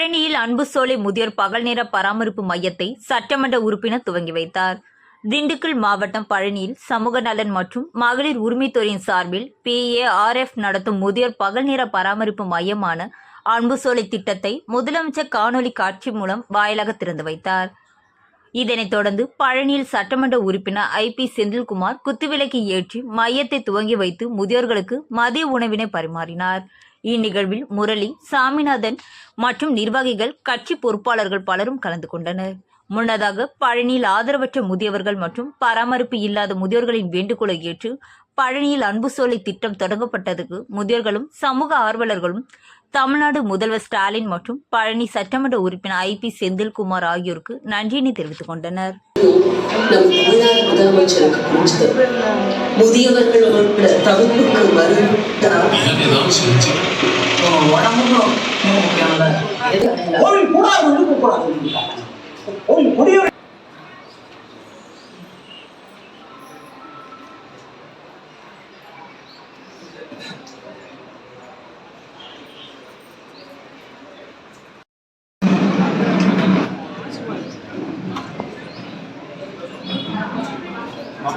பழனியில் அன்புசோலை முதியோர் பகல் நேர பராமரிப்பு மையத்தை சட்டமன்ற உறுப்பினர் துவங்கி வைத்தார். திண்டுக்கல் மாவட்டம் பழனியில் சமூக நலன் மற்றும் மகளிர் உரிமைத்துறையின் சார்பில் பிஏஆர்எஃப் நடத்தும் முதியோர் பகல் நேர பராமரிப்பு மையமான அன்புசோலை திட்டத்தை முதலமைச்சர் காணொலி காட்சி மூலம் வாயிலாக திறந்து வைத்தார். இதனைத் தொடர்ந்து பழனியில் சட்டமன்ற உறுப்பினர் ஐ பி செந்தில்குமார் குத்துவிளக்கு ஏற்றி மையத்தை துவங்கி வைத்து முதியோர்களுக்கு மதிய உணவினை பரிமாறினார். இந்நிகழ்வில் முரளி சாமிநாதன் மற்றும் நிர்வாகிகள் கட்சி பொறுப்பாளர்கள் பலரும் கலந்து கொண்டனர். முன்னதாக பழனியில் ஆதரவற்ற முதியவர்கள் மற்றும் பராமரிப்பு இல்லாத முதியோர்களின் வேண்டுகோளை ஏற்று பழனியில் அன்பு சோலை திட்டம் தொடங்கப்பட்டதுக்கு முதியோர்களும் சமூக ஆர்வலர்களும் தமிழ்நாடு முதல்வர் ஸ்டாலின் மற்றும் பழனி சட்டமன்ற உறுப்பினர் ஐ பி செந்தில்குமார் ஆகியோருக்கு நன்றியினை தெரிவித்துக் கொண்டனர். முதலமைச்சருக்கு புரிஞ்சது. முதியவர்களோட தவிர்ப்புக்கு வருந்தால் ஏதாவது செஞ்சு. உடம்புக்கும் முக்கியம்ல. கோவில் 麻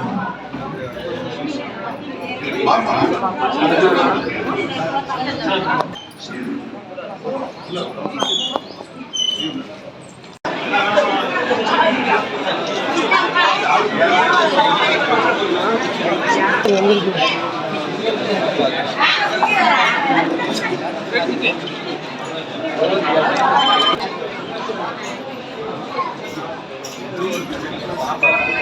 烦。